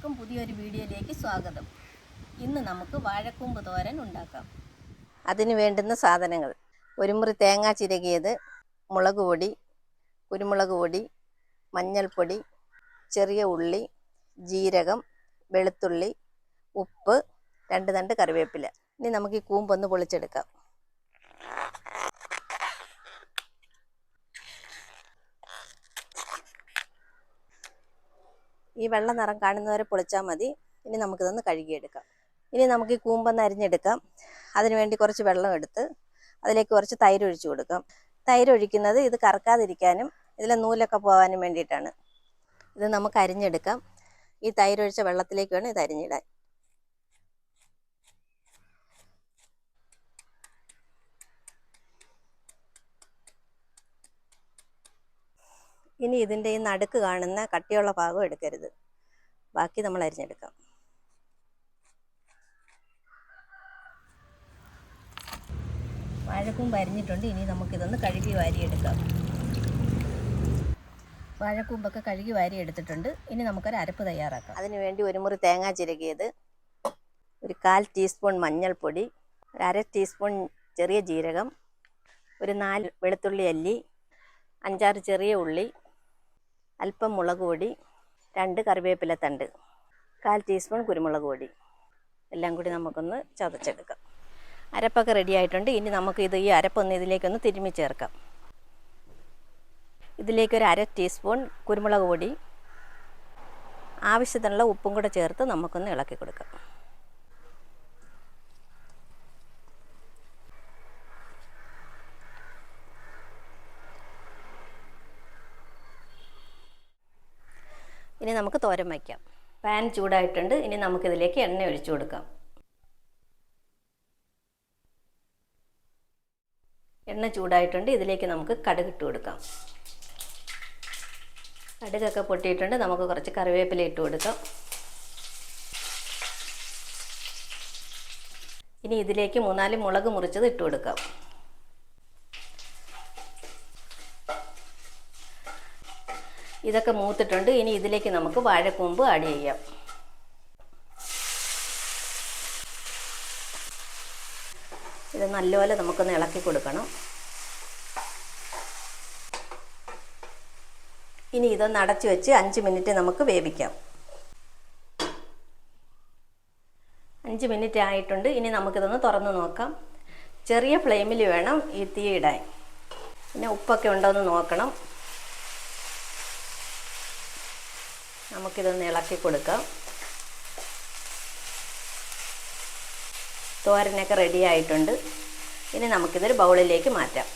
എല്ലാവർക്കും പുതിയൊരു വീഡിയോയിലേക്ക് സ്വാഗതം. ഇന്ന് നമുക്ക് വാഴക്കൂമ്പ് തോരൻ ഉണ്ടാക്കാം. അതിന് വേണ്ടുന്ന സാധനങ്ങൾ. ഒരു മുറി തേങ്ങ ചിരകിയത് മുളക് പൊടി കുരുമുളക് പൊടി മഞ്ഞൾപ്പൊടി ചെറിയ ഉള്ളി ജീരകം വെളുത്തുള്ളി ഉപ്പ് രണ്ട് തണ്ട് കറിവേപ്പില. ഇനി നമുക്ക് ഈ കൂമ്പൊന്ന് പൊളിച്ചെടുക്കാം. ഈ വെള്ള നിറം കാണുന്നവരെ പൊളിച്ചാൽ മതി. ഇനി നമുക്കിതൊന്ന് കഴുകിയെടുക്കാം. ഇനി നമുക്ക് ഈ കൂമ്പൊന്ന് അരിഞ്ഞെടുക്കാം. അതിനുവേണ്ടി കുറച്ച് വെള്ളം എടുത്ത് അതിലേക്ക് കുറച്ച് തൈര് ഒഴിച്ചു കൊടുക്കാം. തൈര് ഒഴിക്കുന്നത് ഇത് കറക്കാതിരിക്കാനും ഇതിലെ നൂലൊക്കെ പോകാനും വേണ്ടിയിട്ടാണ്. ഇത് നമുക്ക് അരിഞ്ഞെടുക്കാം. ഈ തൈരൊഴിച്ച വെള്ളത്തിലേക്ക് വേണം ഇത് അരിഞ്ഞിടാൻ. ഇനി ഇതിന്റെ ഈ നടുക്ക് കാണുന്ന കട്ടിയുള്ള ഭാഗം എടുക്കരുത്. ബാക്കി നമ്മൾ അരിഞ്ഞെടുക്കാം. വാഴക്കൂമ്പ് അരിഞ്ഞിട്ടുണ്ട്. ഇനി നമുക്കിതൊന്ന് കഴുകി വാരിയെടുക്കാം. വാഴക്കൂമ്പൊക്കെ കഴുകി വാരി എടുത്തിട്ടുണ്ട് ഇനി നമുക്കൊരു അരപ്പ് തയ്യാറാക്കാം. അതിനുവേണ്ടി ഒരു മുറി തേങ്ങ ചിരകിയത് ഒരു കാൽ ടീസ്പൂൺ മഞ്ഞൾപ്പൊടി ഒരു അര ടീസ്പൂൺ ചെറിയ ജീരകം ഒരു നാല് വെളുത്തുള്ളി അല്ലി അഞ്ചാറ് ചെറിയ ഉള്ളി അല്പം മുളക് പൊടി രണ്ട് കറിവേപ്പില തണ്ട് കാൽ ടീസ്പൂൺ കുരുമുളക് പൊടി. എല്ലാം കൂടി നമുക്കൊന്ന് ചതച്ചെടുക്കാം. അരപ്പൊക്കെ റെഡി ആയിട്ടുണ്ട്. ഇനി നമുക്ക് ഇത് ഈ അരപ്പൊന്ന് ഇതിലേക്കൊന്ന് തിരുമ്മി ചേർക്കാം. ഇതിലേക്ക് ഒരു അര ടീസ്പൂൺ കുരുമുളക് പൊടി. ആവശ്യത്തിനുള്ള ഉപ്പും കൂടെ ചേർത്ത് നമുക്കൊന്ന് ഇളക്കി കൊടുക്കാം. ഇനി നമുക്ക് തോരൻ വയ്ക്കാം. പാൻ ചൂടായിട്ടുണ്ട്. ഇനി നമുക്കിതിലേക്ക് എണ്ണ ഒഴിച്ചു കൊടുക്കാം. എണ്ണ ചൂടായിട്ടുണ്ട്. ഇതിലേക്ക് നമുക്ക് കടുക് ഇട്ട് കൊടുക്കാം. കടുകൊക്കെ പൊട്ടിയിട്ടുണ്ട്. നമുക്ക് കുറച്ച് കറിവേപ്പില ഇട്ട് കൊടുക്കാം. ഇനി ഇതിലേക്ക് മൂന്നാൽ മുളക് മുറിച്ചത് ഇട്ട് കൊടുക്കാം. ഇതൊക്കെ മൂത്തിട്ടുണ്ട്. ഇനി ഇതിലേക്ക് നമുക്ക് വാഴക്കൂമ്പ് ആഡ് ചെയ്യാം. ഇത് നല്ലപോലെ നമുക്കൊന്ന് ഇളക്കി കൊടുക്കണം. ഇനി ഇതൊന്ന് അടച്ചു വെച്ച് അഞ്ച് മിനിറ്റ് നമുക്ക് വേവിക്കാം. അഞ്ച് മിനിറ്റ് ആയിട്ടുണ്ട്. ഇനി നമുക്കിതൊന്ന് തുറന്ന് നോക്കാം. ചെറിയ ഫ്ലെയിമിൽ വേണം ഈ തീ ഇടാൻ. പിന്നെ ഉപ്പൊക്കെ ഉണ്ടോ എന്ന് നോക്കണം. നമുക്കിതൊന്ന് ഇളക്കി കൊടുക്കാം. തോരനൊക്കെ റെഡി ആയിട്ടുണ്ട്. ഇനി നമുക്കിതൊരു ബൗളിലേക്ക് മാറ്റാം.